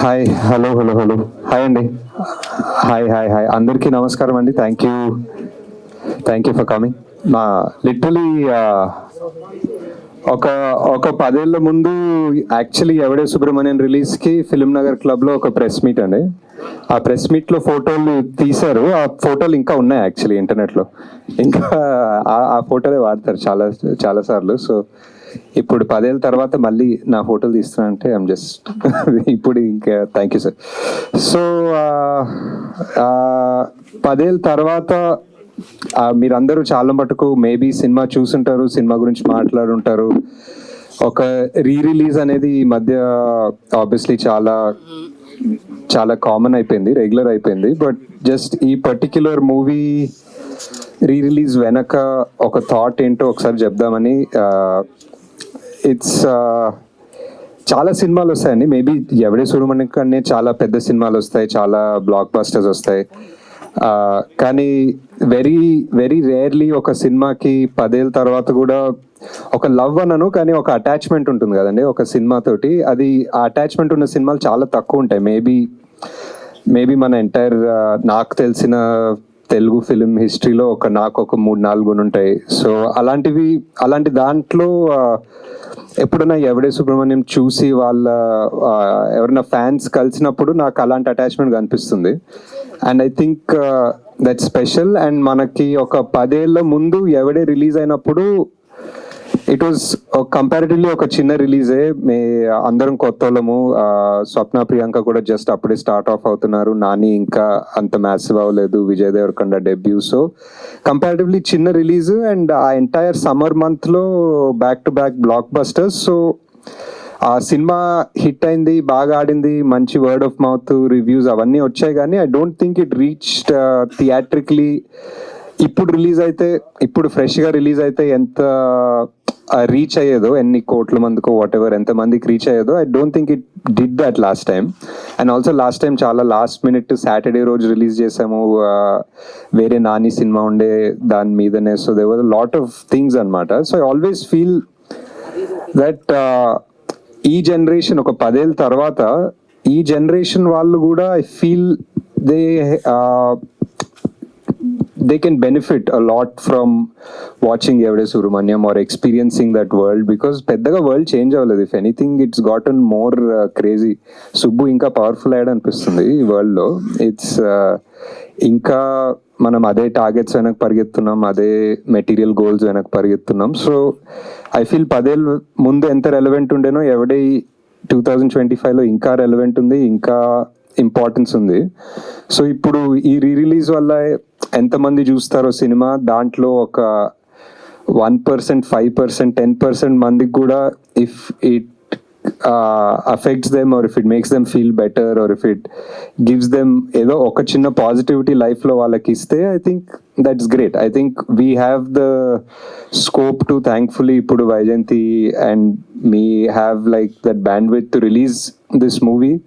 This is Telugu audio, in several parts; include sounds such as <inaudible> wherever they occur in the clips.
Hi hello hello hello hi అండి హాయ్ హాయ్ హాయ్ అందరికీ నమస్కారం అండి. Thank you thank you for coming మా లిటరలీ ఒక ఒక పదేళ్ళ ముందు యాక్చువల్లీ ఎవడే సుబ్రహ్మణ్యం రిలీజ్కి ఫిలిం నగర్ క్లబ్లో ఒక ప్రెస్ మీట్ అండి. ఆ ప్రెస్ మీట్లో ఫోటోలు తీశారు. ఆ ఫోటోలు ఇంకా ఉన్నాయి యాక్చువల్లీ ఇంటర్నెట్లో ఇంకా ఆ- ఆ ఫోటోలే వాడతారు చాలా చాలా సార్లు. సో ఇప్పుడు పదేళ్ళ తర్వాత మళ్ళీ నా ఫోటోలు తీస్తున్నా అంటే ఐమ్ జస్ట్ <laughs> ఇప్పుడు ఇంకా థ్యాంక్ యూ సార్ సో పదేళ్ళ తర్వాత మీరందరూ చాలా మటుకు మేబీ సినిమా చూసుంటారు సినిమా గురించి మాట్లాడుంటారు. ఒక రీ రిలీజ్ అనేది ఈ మధ్య ఆబ్వియస్లీ చాలా చాలా కామన్ అయిపోయింది రెగ్యులర్ అయిపోయింది. బట్ జస్ట్ ఈ పర్టిక్యులర్ మూవీ రీ రిలీజ్ వెనక ఒక థాట్ ఏంటో ఒకసారి చెప్దామని ఇట్స్ uh, చాలా సినిమాలు వస్తాయండి మేబీ ఎవడే సురమణి కన్నా చాలా పెద్ద సినిమాలు వస్తాయి చాలా బ్లాక్ బస్టర్స్ వస్తాయి uh, కానీ వెరీ వెరీ రేర్లీ ఒక సినిమాకి పదేళ్ళ తర్వాత కూడా ఒక లవ్ అనను కానీ ఒక అటాచ్మెంట్ ఉంటుంది కదండి ఒక సినిమాతోటి అది ఆ అటాచ్మెంట్ ఉన్న సినిమాలు చాలా తక్కువ ఉంటాయి. మేబీ మేబీ మన ఎంటైర్ uh, నాకు తెలిసిన తెలుగు ఫిలిం హిస్టరీలో ఒక నాకు ఒక మూడు నాలుగు ఉంటాయి. సో అలాంటివి అలాంటి దాంట్లో ఎప్పుడైనా ఎవడే సుబ్రహ్మణ్యం చూసి వాళ్ళ ఎవరైనా ఫ్యాన్స్ కలిసినప్పుడు నాకు అలాంటి అటాచ్మెంట్ కనిపిస్తుంది. And I think that special and మనకి ఒక పదేళ్ళ ముందు ఎవడే రిలీజ్ అయినప్పుడు ఇట్ వాజ్ కంపారిటివ్లీ ఒక చిన్న రిలీజే మే అందరం కొత్త వాళ్ళము స్వప్న ప్రియాంక కూడా జస్ట్ అప్పుడే స్టార్ట్ ఆఫ్ అవుతున్నారు. నాని ఇంకా అంత మ్యాసివ్ అవ్వలేదు. Vijay Devarakonda debut so comparatively చిన్న రిలీజ్ అండ్ ఆ ఎంటైర్ సమ్మర్ మంత్లో back to back blockbusters so ఆ సినిమా హిట్ అయింది బాగా ఆడింది. మంచి వర్డ్ ఆఫ్ మౌత్ రివ్యూస్ అవన్నీ వచ్చాయి కానీ I don't think it reach theatrically ఇప్పుడు రిలీజ్ అయితే ఇప్పుడు ఫ్రెష్గా రిలీజ్ అయితే ఎంత రీచ్ అయ్యేదో ఎన్ని కోట్ల మందికో వాట్ ఎవర్ ఎంత మందికి reach అయ్యేదో I don't think it did that last time and also last time చాలా లాస్ట్ మినిట్ సాటర్డే రోజు రిలీజ్ చేసాము. వేరే నాని సినిమా ఉండే దాని మీదనే. So they was lot of things అన్నమాట. So I always feel that ఈ జనరేషన్ ఒక పదేళ్ళ తర్వాత ఈ జనరేషన్ వాళ్ళు కూడా I feel they they can benefit a lot from watching Evade Subramanyam or experiencing that world because పెద్దగా వరల్డ్ చేంజ్ అవ్వలేదు. If anything it's gotten more crazy Subbu ఇంకా పవర్ఫుల్ అయ్యాడు అనిపిస్తుంది ఈ వరల్డ్లో ఇట్స్ uh, ఇంకా మనం అదే టార్గెట్స్ వెనక పరిగెత్తున్నాం అదే మెటీరియల్ గోల్స్ వెనక పరిగెత్తున్నాం. సో ఐ ఫీల్ పదేళ్ళు ముందు ఎంత రెలవెంట్ ఉండేనో ఎవడే టూ థౌజండ్ ట్వంటీ ఫైవ్లో ఇంకా రెలవెంట్ ఉంది ఇంకా ఇంపార్టెన్స్ ఉంది. సో ఇప్పుడు ఈ రీ రిలీజ్ వల్ల ఎంతమంది చూస్తారో సినిమా దాంట్లో ఒక one percent five percent ten percent మందికి కూడా if it affects them or if it makes them feel better or if it gives them ఏదో ఒక చిన్న పాజిటివిటీ లైఫ్లో వాళ్ళకి ఇస్తే I think that's great. I think we have the scope to thankfully Pudu Vaijanti and me have like that bandwidth to release this movie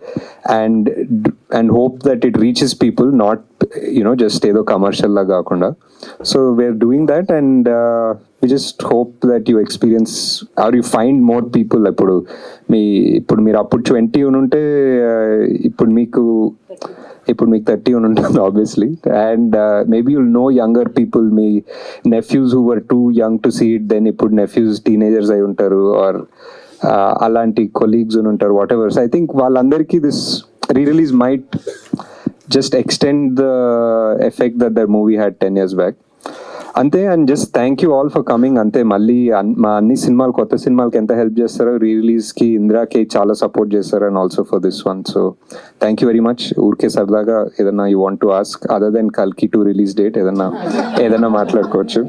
and and hope that it reaches people, not you know just stay the commercial lagakunda. So we're doing that and. Uh, we just hope that you experience or you find more people ఇప్పుడు మీ ఇప్పుడు మీరు అప్పుడు ట్వంటీ ఉంటే ఇప్పుడు మీకు ఇప్పుడు మీకు థర్టీ అని ఉంటుంది obviously and maybe you'll know younger people me nephews who were too young to see it then ఇప్పుడు నెఫ్యూస్ టీనేజర్స్ అయి ఉంటారు ఆర్ అలాంటి కొలీగ్స్ ఉంటారు వాట్ ఎవర్ ఐ థింక్ వాళ్ళందరికీ this re release might just extend the effect that their movie had ten years back అంతే and just thank you all for coming అంతే మళ్ళీ మా అన్ని సినిమాలు కొత్త సినిమాలకి ఎంత హెల్ప్ చేస్తారో రీ రిలీజ్కి ఇందిరాకి చాలా సపోర్ట్ చేస్తారు and also for this one so thank you very much ఊరికే సరదాగా ఏదన్నా you want to ask other than కల్కి టు రిలీజ్ డేట్ ఏదన్నా ఏదన్నా మాట్లాడుకోవచ్చు.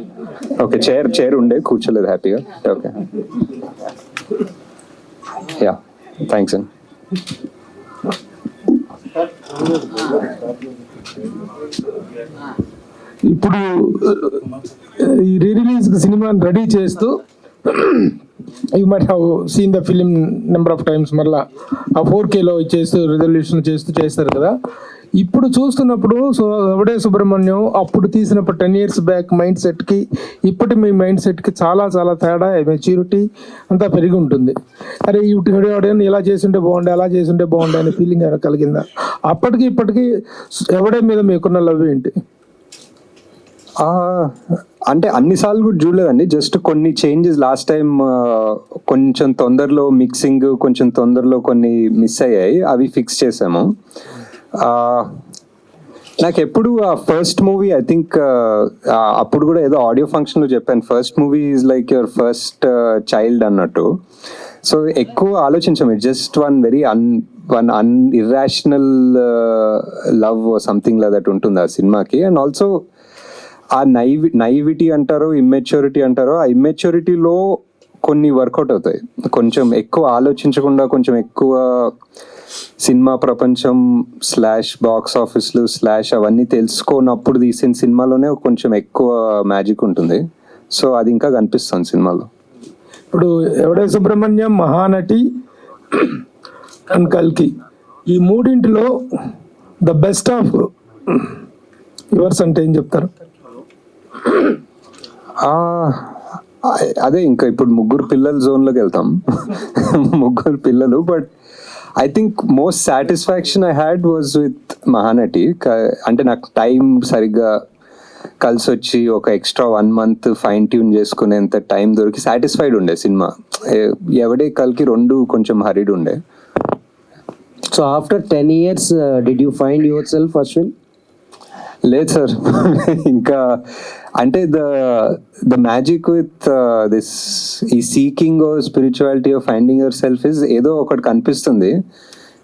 ఓకే చైర్ చైర్ ఉండే కూర్చోలేదు హ్యాపీగా. ఓకే యా థ్యాంక్స్ అండి ఇప్పుడు ఈ రీ రిలీజ్ సినిమాని రెడీ చేస్తూ you might have seen the film number of times మళ్ళా ఆ ఫోర్ కేలో చేస్తూ రిజల్యూషన్ చేస్తూ చేస్తారు కదా. ఇప్పుడు చూస్తున్నప్పుడు సో ఎవడే సుబ్రహ్మణ్యం అప్పుడు తీసినప్పుడు టెన్ ఇయర్స్ బ్యాక్ మైండ్ సెట్కి ఇప్పటి మీ మైండ్ సెట్కి చాలా చాలా తేడా మెచ్యూరిటీ అంతా పెరిగి ఉంటుంది. అరే ఇటు ఇలా చేస్తుంటే బాగుండే అలా చేస్తుంటే బాగుండే అనే ఫీలింగ్ కలిగిందా? అప్పటికి ఇప్పటికి ఎవడే మీద మీకున్న లవ్ ఏంటి? అంటే అన్నిసార్లు కూడా చూడలేదండి. జస్ట్ కొన్ని చేంజెస్ లాస్ట్ టైం కొంచెం తొందరలో మిక్సింగ్ కొంచెం తొందరలో కొన్ని మిస్ అయ్యాయి. అవి ఫిక్స్ చేసాము. నాకు ఎప్పుడు ఆ ఫస్ట్ మూవీ ఐ థింక్ అప్పుడు కూడా ఏదో ఆడియో ఫంక్షన్లో చెప్పాను. First movie is like your first child అన్నట్టు. సో ఎక్కువ ఆలోచించాము. It just one very un one un irrational love something that ఉంటుంది ఆ సినిమాకి. అండ్ ఆల్సో ఆ నైవి నైవిటీ అంటారో ఇమ్మెచ్యూరిటీ అంటారో ఆ ఇమ్మెచ్యూరిటీలో కొన్ని వర్కౌట్ అవుతాయి. కొంచెం ఎక్కువ ఆలోచించకుండా కొంచెం ఎక్కువ సినిమా ప్రపంచం స్లాష్ బాక్స్ ఆఫీస్లు స్లాష్ అవన్నీ తెలుసుకోనప్పుడు తీసిన సినిమాలోనే కొంచెం ఎక్కువ మ్యాజిక్ ఉంటుంది. సో అది ఇంకా కనిపిస్తుంది సినిమాలో. ఇప్పుడు ఎవడే సుబ్రహ్మణ్యం మహానటి అండ్ కల్కి ఈ మూడింటిలో ద బెస్ట్ ఆఫ్ యువర్స్ అంటే ఏం చెప్తారు? అదే ఇంకా ఇప్పుడు ముగ్గురు పిల్లల జోన్లోకి వెళ్తాం. <laughs> ముగ్గురు పిల్లలు but I think most satisfaction I had was with Mahanati అంటే నాకు టైం సరిగ్గా కలిసి వచ్చి ఒక extra one month fine tune చేసుకునేంత టైం దొరికి సాటిస్ఫైడ్ ఉండే సినిమా. ఎవడే కలికి రెండు కొంచెం హరిడ్ ఉండే. So after ten years did you find yourself Ashwin లేదు సార్. <laughs> ఇంకా అంటే the the magic with this ఈ seeking spirituality of finding yourself is ఏదో ఒకటి కనిపిస్తుంది.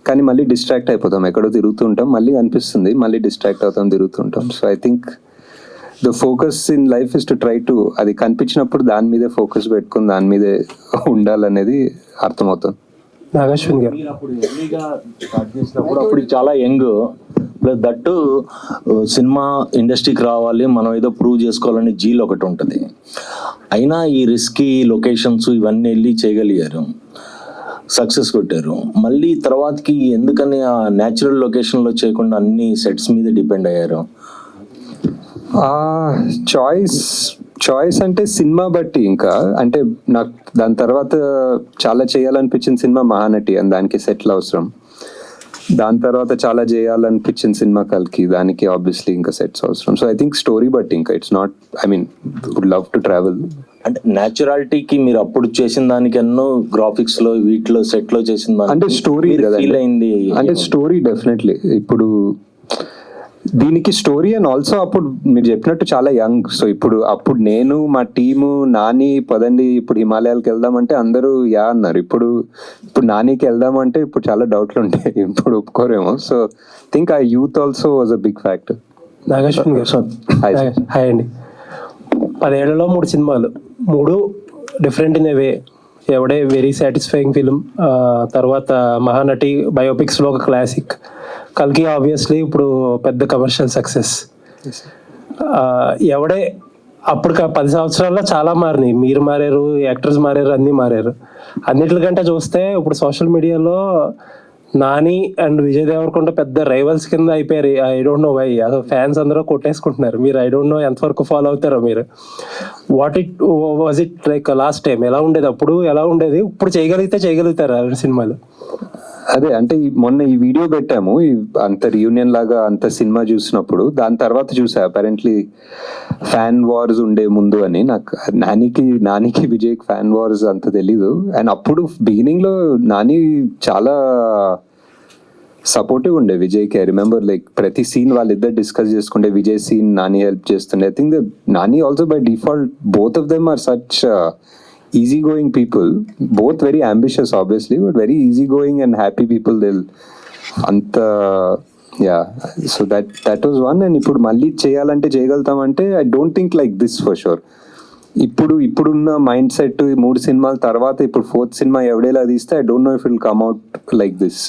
కానీ మళ్ళీ డిస్ట్రాక్ట్ అయిపోతాం. ఎక్కడో తిరుగుతూ ఉంటాం. మళ్ళీ కనిపిస్తుంది మళ్ళీ డిస్ట్రాక్ట్ అవుతాం తిరుగుతుంటాం so I think the focus in life is to try to అది కనిపించినప్పుడు దాని మీదే ఫోకస్ పెట్టుకుని దాని మీదే ఉండాలనేది అర్థమవుతుంది. నాగశ్విన్ గారు అప్పుడు చాలా యంగ్. ప్లస్ దట్టు సినిమా ఇండస్ట్రీకి రావాలి మనం ఏదో ప్రూవ్ చేసుకోవాలని జీల్ ఒకటి ఉంటుంది. అయినా ఈ రిస్కీ లొకేషన్స్ ఇవన్నీ వెళ్ళి చేయగలిగారు. సక్సెస్ కొట్టారు. మళ్ళీ తర్వాతకి ఎందుకని ఆ న్యాచురల్ లొకేషన్లో చేయకుండా అన్ని సెట్స్ మీద డిపెండ్ అయ్యారు? చాయిస్ చాయిస్ అంటే సినిమా బట్టి ఇంకా. అంటే నాకు దాని తర్వాత చాలా చేయాలనిపించిన సినిమా మహానటి అని దానికి సెటిల్ అవసరం. దాని తర్వాత చాలా చేయాలనిపించిన సినిమా కలికి. దానికి ఆబ్వియస్లీ ఇంకా సెట్స్ అవసరం. సో ఐ థింక్ స్టోరీ బట్టి ఇంకా. It's not I mean would love to travel అంటే న్యాచురాలిటీకి మీరు అప్పుడు చేసిన దానికన్నా గ్రాఫిక్స్లో వీటిలో సెట్లో చేసిన అంటే స్టోరీ అయింది అంటే స్టోరీ డెఫినెట్లీ ఇప్పుడు దీనికి స్టోరీ అండ్ ఆల్సో అప్పుడు మీరు చెప్పినట్టు చాలా యంగ్ సో ఇప్పుడు అప్పుడు నేను మా టీము నాని పదండి ఇప్పుడు హిమాలయాలకు వెళ్దామంటే అందరూ యా అన్నారు. ఇప్పుడు ఇప్పుడు నానికి వెళ్దామంటే ఇప్పుడు చాలా డౌట్లు ఉంటాయి. <laughs> ఇప్పుడు ఒప్పుకోరేమో. సో థింక్ ఆ youth also was a big factor Nagashwin గారు. Hi. హాయ్ హాయ్ అండి. పదేళ్ళలో మూడు సినిమాలు. మూడు different in way Yevade very satisfying film తర్వాత మహానటి బయోపిక్స్లో ఒక క్లాసిక్ కల్కి ఆబ్వియస్లీ ఇప్పుడు పెద్ద కమర్షియల్ సక్సెస్ ఎవడే అప్పుడు పది సంవత్సరాల్లో చాలా మారినాయి. మీరు మారారు యాక్టర్స్ మారారు అన్నీ మారారు. అన్నిటికంటే చూస్తే ఇప్పుడు సోషల్ మీడియాలో నాని అండ్ విజయ్ దేవరకొండ పెద్ద రైవల్స్ కింద అయిపోయారు. ఐ డోంట్ నో వై అసలు ఫ్యాన్స్ అందరూ కొట్టేసుకుంటున్నారు. మీరు ఐ డోంట్ నో ఎంతవరకు ఫాలో అవుతారో మీరు. What it was it like last time ఎలా ఉండేది? అప్పుడు ఎలా ఉండేది? ఇప్పుడు చేయగలిగితే చేయగలుగుతారు సినిమాలు. అదే అంటే మొన్న ఈ వీడియో పెట్టాము అంత రియూనియన్ లాగా అంత సినిమా చూసినప్పుడు దాని తర్వాత చూసా అపారెంట్లీ ఫ్యాన్ వార్స్ ఉండే ముందు అని. నాకు నానికి నానికి విజయ్కి ఫ్యాన్ వార్స్ అంత తెలీదు. అండ్ అప్పుడు బిగినింగ్లో నాని చాలా సపోర్టివ్ ఉండే విజయ్కి. ఐ రిమెంబర్ లైక్ ప్రతి సీన్ వాళ్ళిద్దరు డిస్కస్ చేసుకుంటే విజయ్ సీన్ నాని హెల్ప్ చేస్తుండే. I think the Nani also by default both of them are such easy going people both very ambitious obviously but very easy going and happy people Dil అంత yeah so that that was one and ఇప్పుడు మళ్ళీ చేయాలంటే చేయగలుగుతామంటే I don't think like this for sure ఇప్పుడు ఇప్పుడున్న మైండ్ సెట్ మూడు సినిమాల తర్వాత ఇప్పుడు ఫోర్త్ సినిమా ఎవడేలా తీస్తే I don't know if will come out like this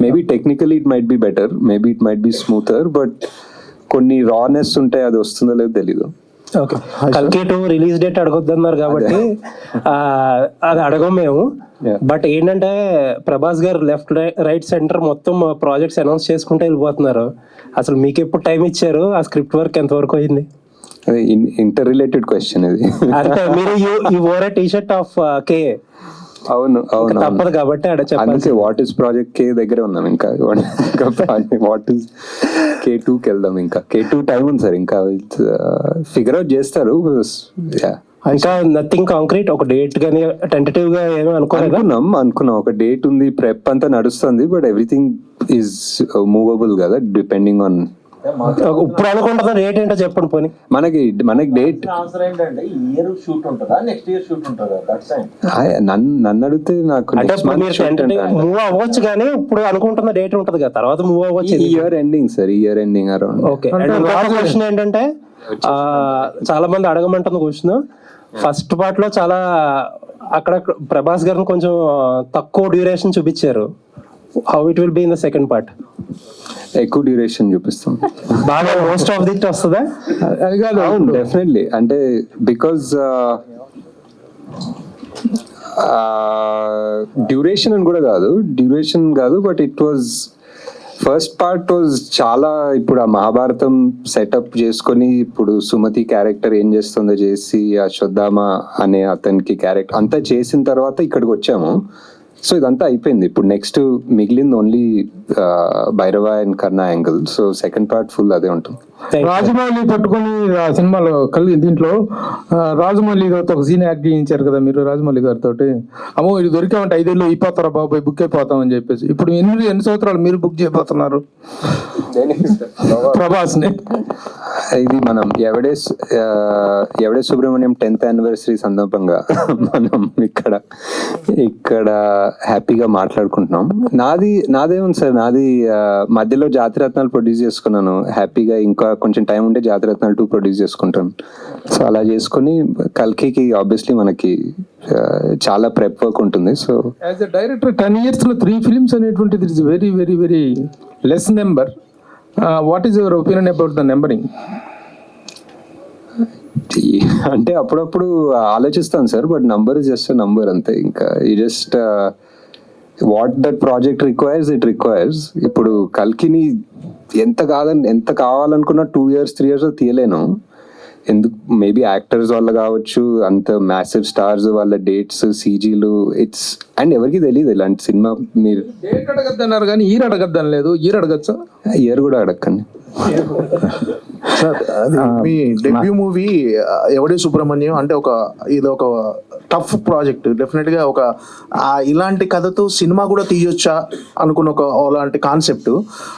maybe technically it might be better maybe it might be smoother but కొన్ని రానెస్ ఉంటాయి అది వస్తుందో లేదో తెలీదు. కల్కి టూ రిలీజ్ డేట్ అడగొద్దన్నారు కాబట్టి అది. అడగం మేము. బట్ ఏంటంటే Prabhas garu left right centre మొత్తం ప్రాజెక్ట్స్ అనౌన్స్ చేసుకుంటూ వెళ్ళిపోతున్నారు. అసలు మీకు ఎప్పుడు టైం ఇచ్చారు? ఆ స్క్రిప్ట్ వర్క్ ఎంత వరకు అయింది? ఇంటర్ రిలేటెడ్ క్వశ్చన్ ఇది. అంటే మీరు ఈ ఓర్ టీ షర్ట్ ఆఫ్ కే అవును అవును. తప్పదు కాబట్టి ఆడ చెప్పాలి వాట్ ఇస్ ప్రాజెక్ట్ కే దగ్గర ఉన్నాం ఇంకా. వాట్ ఇస్ కే టూ కి వెళ్దాం ఇంకా. కే టూ టైం ఉంది సార్ ఇంకా. ఫిగర్ అవుట్ చేస్తారు. Yeah. ఇంకా నథింగ్ కాంక్రీట్ ఒక డేట్ గానీ టెంటేటివ్గా ఏమీ అనుకోలేదా? అనుకున్నాం అనుకున్నాం. ఒక డేట్ ఉంది ప్రెప్ అంతా నడుస్తుంది బట్ ఎవ్రీథింగ్ ఈజ్ మూవబుల్ కదా డిపెండింగ్ ఆన్ ఇప్పుడు అనుకుంటున్న డేట్ ఏంటో చెప్పండి పోనీ. మనకి మనకి డేట్ ఆన్సర్ ఏంటంటే ఈ ఇయర్ షూట్ ఉంటుందా? నెక్స్ట్ ఇయర్ షూట్ ఉంటుందా? దట్స్ నన్ను నన్ను అడిగితే నాకు మూవ్ అవ్వచ్చు కానీ ఇప్పుడు అనుకుంటున్న డేట్ ఉంటది కదా తర్వాత మూవ్ అవ్వచ్చు ఈ year ending sir year ending around okay question ఏంటంటే ఆ, చాలా మంది అడగమంటున్న క్వశ్చన్ ఫస్ట్ పార్ట్లో చాలా అక్కడ ప్రభాస్ గారిని కొంచెం తక్కువ డ్యూరేషన్ చూపించారు. How it will be in the second part ఎక్కువ డ్యూరేషన్ చూపిస్తాం. బాగా మోస్ట్ ఆఫ్ దిట్ వస్తుందా? అది కాదు అవును. డెఫినెట్లీ అంటే బికాజ్ డ్యూరేషన్ అని కూడా కాదు. డ్యూరేషన్ కాదు but it was first part was చాలా ఇప్పుడు ఆ మహాభారతం సెటప్ చేసుకొని ఇప్పుడు సుమతి క్యారెక్టర్ ఏం చేస్తుందో చేసి ఆ శ్రద్ధామ అనే అతనికి క్యారెక్టర్ అంతా చేసిన తర్వాత ఇక్కడికి వచ్చాము. సో ఇదంతా అయిపోయింది. ఇప్పుడు నెక్స్ట్ మిగిలింది only Bhairava and Karna angle so second part full అదే ఉంటుంది. రాజమౌళి పట్టుకొని ఆ సినిమాలో కలిగి దీంట్లో రాజమౌళి గారితో ఒక సీన్ యాక్ట్ చేయించారు కదా మీరు రాజమౌళి గారితో అమ్మో ఇది దొరికామంటే ఐదేళ్ళు అయిపోతారా బాబాయ్ బుక్ అయిపోతామని చెప్పేసి. ఇప్పుడు ఎన్ని ఎన్ని సంవత్సరాలు మీరు బుక్ చేయబోతున్నారు? ప్రభాస్ని ఇది మనం ఎవడే ఎవడే సుబ్రహ్మణ్యం టెన్త్ యానివర్సరీ సందర్భంగా మనం ఇక్కడ ఇక్కడ హ్యాపీగా మాట్లాడుకుంటున్నాం. నాది నాదేముంది సార్ నాది మధ్యలో జాతిరత్నాలు ప్రొడ్యూస్ చేసుకున్నాను. హ్యాపీగా ఇంకా కొంచెం టైం ఉంటే జాతిరత్నాలు టూ ప్రొడ్యూస్ చేసుకుంటాను సో అలా చేసుకుని కల్కికి ఆబ్వియస్లీ మనకి చాలా ప్రెప్ వర్క్ ఉంటుంది. So as a director ten ఇయర్స్లో త్రీ ఫిల్మ్స్ అనేటువంటిది it's very very very less number what is your opinion about the numbering అంటే అప్పుడప్పుడు ఆలోచిస్తాను sir but number is just number అంతే. ఇంకా ఈ just what that project requires it requires ఇప్పుడు కల్కిని ఎంత కాదని ఎంత కావాలనుకున్నా టూ ఇయర్స్ త్రీ ఇయర్స్ తీయలేను. ఎందుకు మేబీ యాక్టర్స్ వల్ల కావచ్చు అంత మ్యాసివ్ స్టార్స్ వాళ్ళ డేట్స్ సీజీలు ఇట్స్ అండ్ ఎవరికి తెలియదు ఇలాంటి సినిమా మీరు. డేట్ అడగద్దన్నారు కానీ ఈర్ అడగద్దని లేదు. ఈర్ అడగచ్చా? ఇయర్ కూడా అడగండి సార్ అది మీ డెబ్యూ మూవీ ఎవడే సుబ్రహ్మణ్యం అంటే ఒక ఇది ఒక టఫ్ ప్రాజెక్ట్ డెఫినెట్గా ఒక ఇలాంటి కథతో సినిమా కూడా తీయొచ్చా అనుకున్న ఒక అలాంటి కాన్సెప్ట్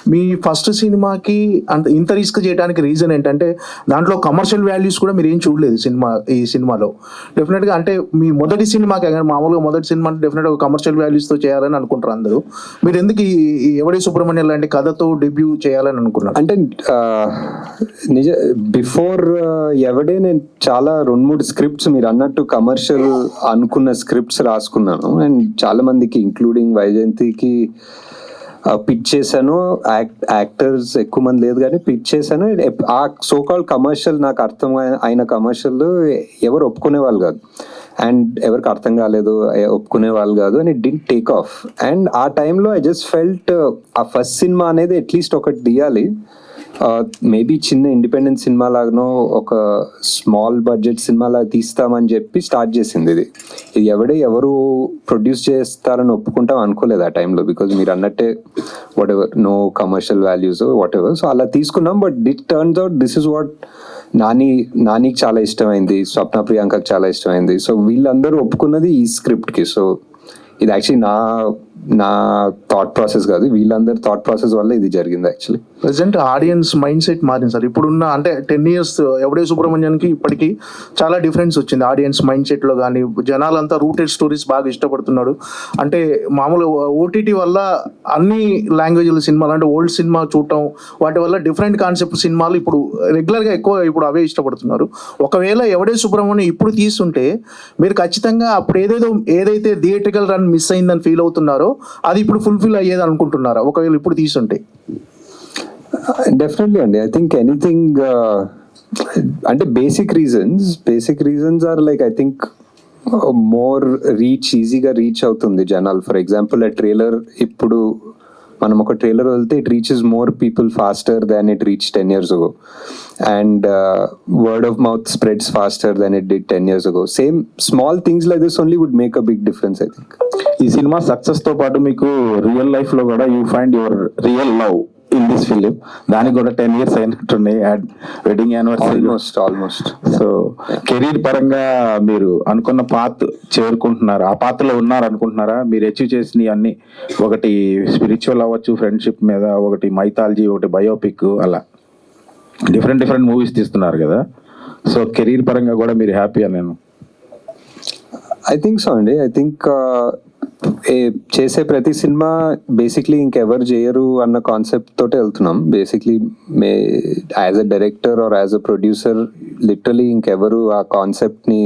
మీ ఫస్ట్ సినిమాకి అంత ఇంత రిస్క్ చేయడానికి రీజన్ ఏంటంటే దాంట్లో కమర్షియల్ వాల్యూస్ కూడా మీరు ఏం చూడలేదు సినిమా ఈ సినిమాలో. డెఫినెట్గా అంటే మీ మొదటి సినిమాకి మామూలుగా మొదటి సినిమా అంటే డెఫినెట్ ఒక కమర్షియల్ వాల్యూస్తో చేయాలని అనుకుంటారు అందరూ. మీరు ఎందుకు ఈ ఎవడే సుబ్రహ్మణ్యం లాంటి కథతో డెబ్యూ చేయాలని అనుకున్నారు? అంటే నిజ బిఫోర్ ఎవడే నేను చాలా రెండు మూడు స్క్రిప్ట్స్ మీరు అన్నట్టు కమర్షియల్ అనుకున్న స్క్రిప్ట్స్ రాసుకున్నాను. అండ్ చాలా మందికి ఇంక్లూడింగ్ వైజయంతికి పిచ్ చేశాను. యాక్టర్స్ ఎక్కువ మంది లేదు కానీ పిచ్ చేశాను. ఆ సో కాల్ కమర్షియల్ నాకు అర్థం అయిన కమర్షియల్ ఎవరు ఒప్పుకునే వాళ్ళు కాదు. అండ్ ఎవరికి అర్థం కాలేదు ఒప్పుకునే వాళ్ళు కాదు and it take off and ఆ టైంలో ఐ జస్ట్ ఫెల్ట్ ఆ ఫస్ట్ సినిమా అనేది అట్లీస్ట్ ఒకటి తీయాలి. మేబీ చిన్న ఇండిపెండెంట్ సినిమా లాగానో ఒక స్మాల్ బడ్జెట్ సినిమా లాగా తీస్తామని చెప్పి స్టార్ట్ చేసింది ఇది. ఇది ఎవడే ఎవరు ప్రొడ్యూస్ చేస్తారని ఒప్పుకుంటాం అనుకోలేదు ఆ టైంలో బికాజ్ మీరు అన్నట్టే whatever no commercial values whatever so అలా తీసుకున్నాం but it turns out this is what Nani నానికి చాలా ఇష్టమైంది స్వప్న ప్రియాంకకి చాలా ఇష్టమైంది. సో వీళ్ళందరూ ఒప్పుకున్నది ఈ స్క్రిప్ట్కి సో ఇది యాక్చువల్లీ నా నా థాట్ ప్రాసెస్ కాదు. వీళ్ళందరి థాట్ ప్రాసెస్ వల్ల ఇది జరిగింది actually present audience mind set మారింది సార్. ఇప్పుడున్న అంటే టెన్ ఇయర్స్ ఎవడే సుబ్రహ్మణ్యానికి ఇప్పటికీ చాలా డిఫరెన్స్ వచ్చింది. ఆడియన్స్ మైండ్ సెట్లో కానీ జనాలంతా రూటెడ్ స్టోరీస్ బాగా ఇష్టపడుతున్నాడు. అంటే మామూలు ఓటీటీ వల్ల అన్ని లాంగ్వేజ్ల సినిమాలు అంటే ఓల్డ్ సినిమా చూడటం వాటి వల్ల డిఫరెంట్ కాన్సెప్ట్ సినిమాలు ఇప్పుడు రెగ్యులర్గా ఎక్కువ ఇప్పుడు అవే ఇష్టపడుతున్నారు. ఒకవేళ ఎవడే సుబ్రహ్మణ్యం ఇప్పుడు తీస్తుంటే మీరు ఖచ్చితంగా అప్పుడు ఏదేదో ఏదైతే థియేట్రికల్ రన్ మిస్ అయిందని ఫీల్ అవుతున్నారో అది ఇప్పుడు ఫుల్ఫిల్ అయ్యేది అనుకుంటున్నారా? ఒకవేళ ఇప్పుడు తీసుంటే. డెఫినెట్లీ అండి. ఐ థింక్ ఎనీథింగ్ అంటే basic reasons basic reasons are like I think more reach ఈజీగా రీచ్ అవుతుంది జనాలు. ఫర్ ఎగ్జాంపుల్ ఆ ట్రైలర్ ఇప్పుడు మనం ఒక ట్రైలర్ వెళ్తే it reaches more people faster than it reach ten years ago and word of mouth spreads faster than it did ten years ago same small things like this only would make a big difference I think ఈ సినిమా సక్సెస్తో పాటు మీకు రియల్ లైఫ్లో కూడా you find your real love in this film దానికి కూడా ten years అయినట్టున్నాయి wedding anniversary almost almost so career పరంగా మీరు అనుకున్న పాత్ చేరుకుంటున్నారు? ఆ పాత్రలో ఉన్నారు అనుకుంటున్నారా మీరు అచీవ్ చేసిన అన్ని ఒకటి స్పిరిచువల్ అవ్వచ్చు ఫ్రెండ్షిప్ మీద ఒకటి మైథాలజీ ఒకటి బయోపిక్ అలా. డిఫరెంట్ డిఫరెంట్ మూవీస్ తీస్తున్నారు కదా. సో కెరీర్ పరంగా కూడా మీరు హ్యాపీయా నేను? ఐ థింక్ సో అండి ఐ థింక్ చేసే ప్రతి సినిమా బేసిక్లీ ఇంకెవరు చేయరు అన్న కాన్సెప్ట్ తోటే వెళ్తున్నాం. Basically me as a director or as a producer literally ఇంకెవరు ఆ కాన్సెప్ట్ని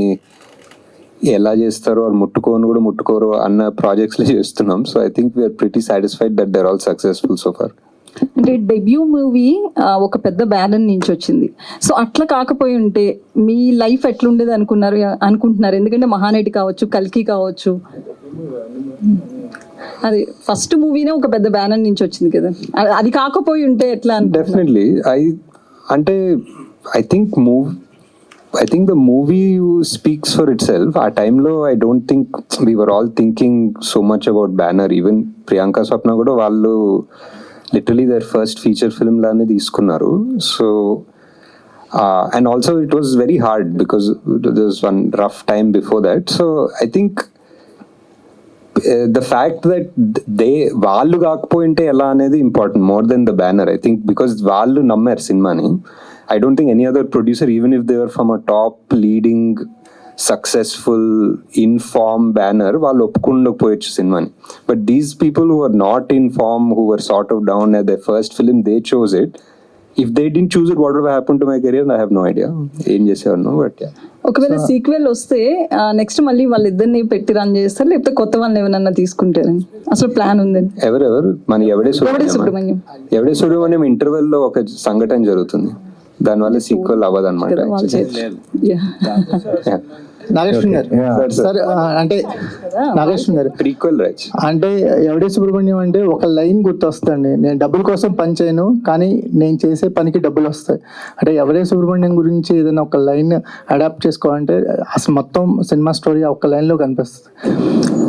ఎలా చేస్తారో ఆర్ ముట్టుకోను కూడా ముట్టుకోరు అన్న ప్రాజెక్ట్స్లో చేస్తున్నాం. So I think we are pretty satisfied that they're all successful so far అంటే డెబ్యూ మూవీ ఒక పెద్ద బ్యానర్ నుంచి వచ్చింది. సో అట్లా కాకపోయి ఉంటే మీ లైఫ్ ఎట్లుండేది అనుకున్నారు? అనుకుంటున్నారు? ఎందుకంటే మహానటి కావచ్చు కల్కి కావచ్చు. అది ఫస్ట్ మూవీనే ఒక పెద్ద బ్యానర్ నుంచి వచ్చింది కదా. అది- కాకపోయి ఉంటే ఎట్లా డెఫినెట్లీ ఐ అంటే I think move I think the movie speaks for itself ఆ టైంలో I don't think we were all thinking so much about banner even Priyanka Swapna కూడా వాళ్ళు literally their first feature film లానే తీసుకున్నారు. So and also it was very hard because this one rough time before that so I think the fact that they వాళ్ళు కాకపోయింటే ఎలా అనేది important more then the banner I think because వాళ్ళు నమ్మారు సినిమాని I don't think any other producer even if they were from a top leading successful in form banner వాళ్ళు ఒప్పుకుండకపోయచ్చు సినిమాని. But these people who are not in form who are sort of down at the first film they chose it if they didn't choose it what happen to my career I have no idea ఏం చేసేవారు? బట్ ఒకవేళ సీక్వెల్ వస్తే నెక్స్ట్ మళ్ళీ వాళ్ళిద్దరిని పెట్టి రన్ చేస్తారు లేకపోతే కొత్త వాళ్ళని ఏమైనా తీసుకుంటారని అసలు ప్లాన్ ఉందండి ఎవరెవరు? మన ఎవడే సుబ్రహ్మణ్యం. ఎవడే సుబ్రహ్మణ్యం ఇంటర్వెల్లో ఒక సంఘటన జరుగుతుంది. దానివల్ల సీక్వెల్ అవ్వదు అనమాట. నాగేశ్వరం గారు సార్ అంటే నాగేశ్వరం గారు ప్రీక్వెల్ రైట్ అంటే ఎవడే సుబ్రహ్మణ్యం అంటే ఒక లైన్ గుర్తొస్తుంది నేను డబ్బుల కోసం పని చేయను కానీ నేను చేసే పనికి డబ్బులు వస్తాయి. అంటే ఎవడే సుబ్రహ్మణ్యం గురించి ఏదైనా ఒక లైన్ అడాప్ట్ చేసుకోవాలంటే అసలు మొత్తం సినిమా స్టోరీ ఒక లైన్లో కనిపిస్తుంది.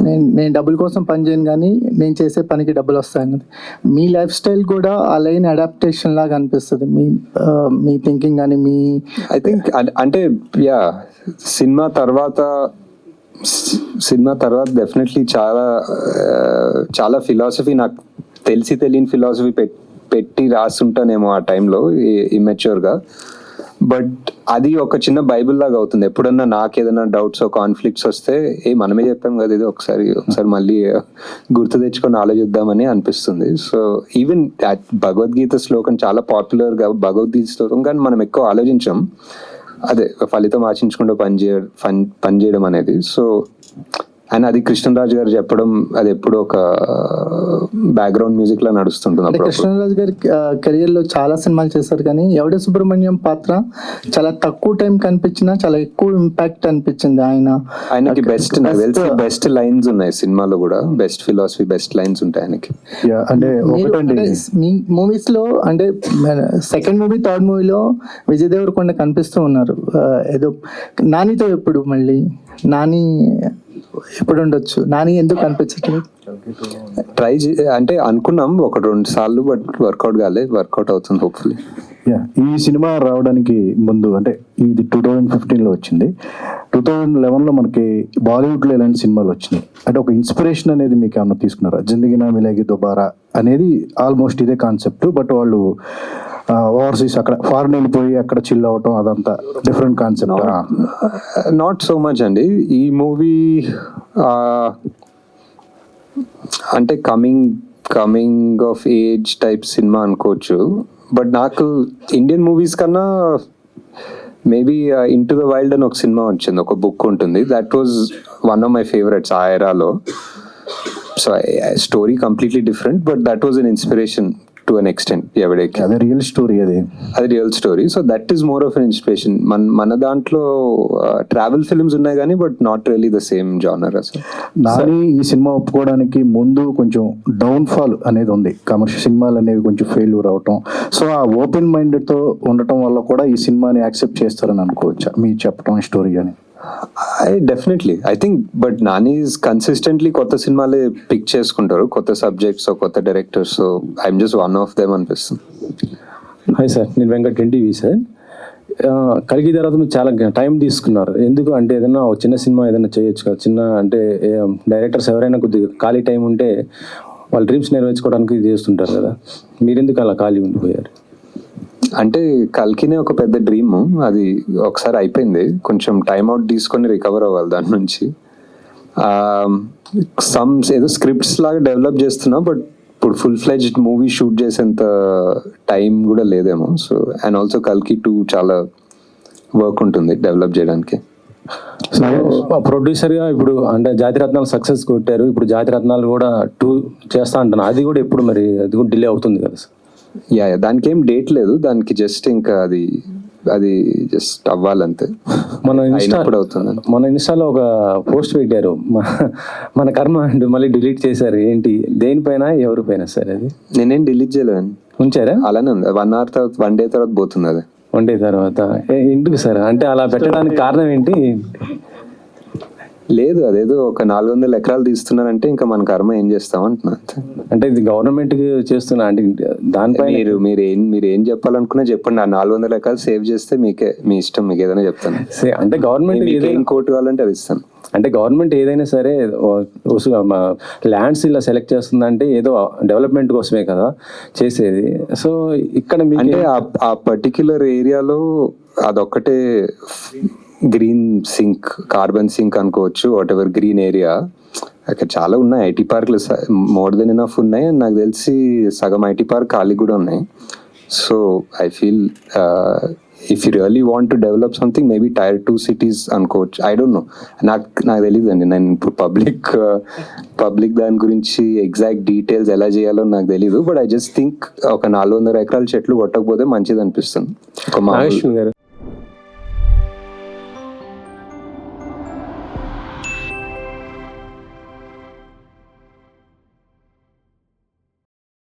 నేను నేను డబ్బుల కోసం పని చేయను కానీ నేను చేసే పనికి డబ్బులు వస్తాయి అన్నది. మీ లైఫ్ స్టైల్ కూడా ఆ లైన్ అడాప్టేషన్ లాగా అనిపిస్తుంది. మీ మీ థింకింగ్ కానీ మీ ఐ థింక్ అంటే యా సినిమా తర్వాత సినిమా తర్వాత డెఫినెట్లీ చాలా uh, చాలా ఫిలాసఫీ నాకు తెలిసి తెలియని ఫిలాసఫీ పెట్టి రాస్తుంటానేమో ఆ టైంలో ఇమెచ్యూర్గా బట్ అది ఒక చిన్న బైబిల్ లాగా అవుతుంది. ఎప్పుడన్నా నాకు ఏదైనా డౌట్స్ కాన్ఫ్లిక్ట్స్ వస్తే ఏ మనమే చెప్పాం కదా ఇది ఒకసారి ఒకసారి మళ్ళీ uh, గుర్తు తెచ్చుకొని ఆలోచిద్దామని అనిపిస్తుంది. సో ఈవెన్ భగవద్గీత శ్లోకం చాలా పాపులర్గా భగవద్గీత శ్లోకం కానీ మనం ఎక్కువ ఆలోచించాం. అదే ఫలితం ఆశించకుండా పనిచేయ పని చేయడం అనేది. సో అండ్ అది కృష్ణరాజు గారు చెప్పడం అది ఎప్పుడు ఒక బ్యాక్గ్రౌండ్ మ్యూజిక్ లా నడుస్తుంటుంది కృష్ణరాజు గారి కెరియర్లో చాలా సినిమాలు చేశారు కానీ ఎవడే సుబ్రహ్మణ్యం పాత్ర చాలా తక్కువ టైం కనిపించినా చాలా ఎక్కువ ఇంపాక్ట్ అనిపించింది ఆయన. ఆయనకి బెస్ట్ నాకు తెలిసి బెస్ట్ లైన్స్ ఉన్నాయి సినిమాలో కూడా. బెస్ట్ ఫిలాసఫీ బెస్ట్ లైన్స్ ఉంటాయి ఆయనకి. అంటే మీ మూవీస్లో అంటే సెకండ్ మూవీ థర్డ్ మూవీలో విజయ్ దేవరకొండ కనిపిస్తూ ఉన్నారు. ఏదో నానితో ఎప్పుడు మళ్ళీ? నాని ఎప్పుడు ఉండొచ్చు నాని ఎందుకు కనిపించట్లేదు ట్రై అంటే అనుకున్నాం ఒక రెండు సార్లు బట్ వర్కౌట్ కాలే వర్కౌట్ అవుతుంది హోప్ఫుల్లీ ఈ సినిమా రావడానికి ముందు అంటే ఇది టూ థౌజండ్ ఫిఫ్టీన్లో వచ్చింది. టూ థౌజండ్ లెవెన్లో మనకి బాలీవుడ్లో ఎలాంటి సినిమాలు వచ్చినాయి? అంటే ఒక ఇన్స్పిరేషన్ అనేది మీకు ఏమన్నా తీసుకున్నారా? జిందగీ నా మిలేగి దుబారా అనేది ఆల్మోస్ట్ ఇదే కాన్సెప్ట్ బట్ వాళ్ళు ఓవర్సీస్ అక్కడ ఫారెన్ వెళ్ళిపోయి అక్కడ చిల్ అవటం అదంతా different concept not so much అండి. ఈ మూవీ అంటే coming coming of age type cinema అనుకోవచ్చు. బట్ నాకు ఇండియన్ మూవీస్ కన్నా maybe into the wild అని ఒక సినిమా వచ్చింది. ఒక బుక్ ఉంటుంది. That was one of my favourites ఆ ఎరాలో so story completely different but that was an inspiration to an extent ఎవడేకి అదే రియల్ స్టోరీ అది. అది real story so that is more of an inspiration మన మన దాంట్లో ట్రావెల్ ఫిల్మ్స్ ఉన్నాయి కానీ but not really the same genre అసలు నాని ఈ సినిమా ఒప్పుకోవడానికి ముందు కొంచెం డౌన్ ఫాల్ అనేది ఉంది. కమర్షియల్ సినిమాలు అనేవి కొంచెం ఫెయిల్యూర్ అవటం సో ఆ ఓపెన్ మైండ్తో ఉండటం వల్ల కూడా ఈ సినిమాని యాక్సెప్ట్ చేస్తారని అనుకోవచ్చా? మీరు చెప్పడం స్టోరీ అని I definitely I think but Nani consistently కొత్త సినిమాలే పిక్ చేసుకుంటారు. కొత్త సబ్జెక్ట్స్ కొత్త directors I'm just one of them అనిపిస్తుంది హాయ్ సార్ నేను వెంకట్ ఎన్టీవీ సార్ కలిగి తర్వాత మీరు చాలా టైం తీసుకున్నారు. ఎందుకు? అంటే ఏదైనా ఒక చిన్న సినిమా ఏదైనా చేయొచ్చు కదా. చిన్న అంటే డైరెక్టర్స్ ఎవరైనా కొద్దిగా ఖాళీ టైం ఉంటే వాళ్ళ డ్రీమ్స్ నెరవేర్చుకోవడానికి ఇది చేస్తుంటారు కదా. మీరెందుకు అలా ఖాళీ ఉండిపోయారు? అంటే కల్కినే ఒక పెద్ద డ్రీమ్ అది ఒకసారి అయిపోయింది. కొంచెం టైం అవుట్ తీసుకొని రికవర్ అవ్వాలి దాని నుంచి. సమ్ ఏదో స్క్రిప్ట్స్ లాగా డెవలప్ చేస్తున్నా బట్ ఇప్పుడు ఫుల్ ఫ్లెజ్డ్ మూవీ షూట్ చేసేంత టైం కూడా లేదేమో. సో అండ్ ఆల్సో కల్కి టూ చాలా వర్క్ ఉంటుంది డెవలప్ చేయడానికి. ప్రొడ్యూసర్గా ఇప్పుడు అంటే జాతిరత్నాలు సక్సెస్ కొట్టారు. ఇప్పుడు జాతిరత్నాలు కూడా టూ చేస్తా అంటున్నా. అది కూడా ఎప్పుడు మరి అది కూడా డిలే అవుతుంది కదా సార్ యా దానికి ఏం డేట్ లేదు. దానికి జస్ట్ ఇంకా అది అది జస్ట్ అవ్వాలంతే. మన అవుతుంది. మన ఇన్స్టాలో ఒక పోస్ట్ పెట్టారు. మన కర్మ అండ్ మళ్ళీ డిలీట్ చేశారు. ఏంటి? దేనిపైన ఎవరిపైన సార్ అది. నేనేం డిలీట్ చేయలేను ఉంచారా? అలానే ఉంది. వన్ అవర్ తర్వాత వన్ డే తర్వాత పోతుంది అది. వన్ డే తర్వాత. ఎందుకు సార్? అంటే అలా పెట్టడానికి కారణం ఏంటి? లేదు అదేదో ఒక నాలుగు వందల ఎకరాలు తీస్తున్నారంటే ఇంకా మన కర్మ ఏం చేస్తాం అంటున్నా. అంటే ఇది గవర్నమెంట్ చేస్తున్నా అంటే దానిపైన మీరు మీరు ఏం మీరు ఏం చెప్పాలనుకున్నా చెప్పండి ఆ నాలుగు వందల ఎకరాలు సేవ్ చేస్తే మీకే మీ ఇష్టం మీకు ఏదైనా చెప్తాను. అంటే గవర్నమెంట్ ఏం కోర్టు కావాలంటే అది ఇస్తాను. అంటే గవర్నమెంట్ ఏదైనా సరే ల్యాండ్స్ ఇలా సెలెక్ట్ చేస్తుందంటే ఏదో డెవలప్మెంట్ కోసమే కదా చేసేది. సో ఇక్కడ అంటే ఆ- ఆ పర్టిక్యులర్ ఏరియాలో అదొక్కటే గ్రీన్ సింక్ కార్బన్ సింక్ అనుకోవచ్చు వాట్ ఎవర్ గ్రీన్ ఏరియా అక్కడ చాలా ఉన్నాయి ఐటీ పార్క్లు మోర్ దెన్ ఎనఫ్ ఉన్నాయి. అండ్ నాకు తెలిసి సగం ఐటీ పార్క్ ఖాళీ కూడా ఉన్నాయి. So I feel if you really want to develop something maybe tier two cities అనుకోవచ్చు. ఐ డోంట్ నో నాకు నాకు తెలియదు అండి నేను ఇప్పుడు పబ్లిక్ పబ్లిక్ దాని గురించి ఎగ్జాక్ట్ డీటెయిల్స్ ఎలా చేయాలో నాకు తెలియదు బట్ ఐ జస్ట్ థింక్ ఒక నాలుగు వందల ఎకరాల చెట్లు కొట్టకపోతే మంచిది అనిపిస్తుంది ఒక నాగేశ్వర్ గారు.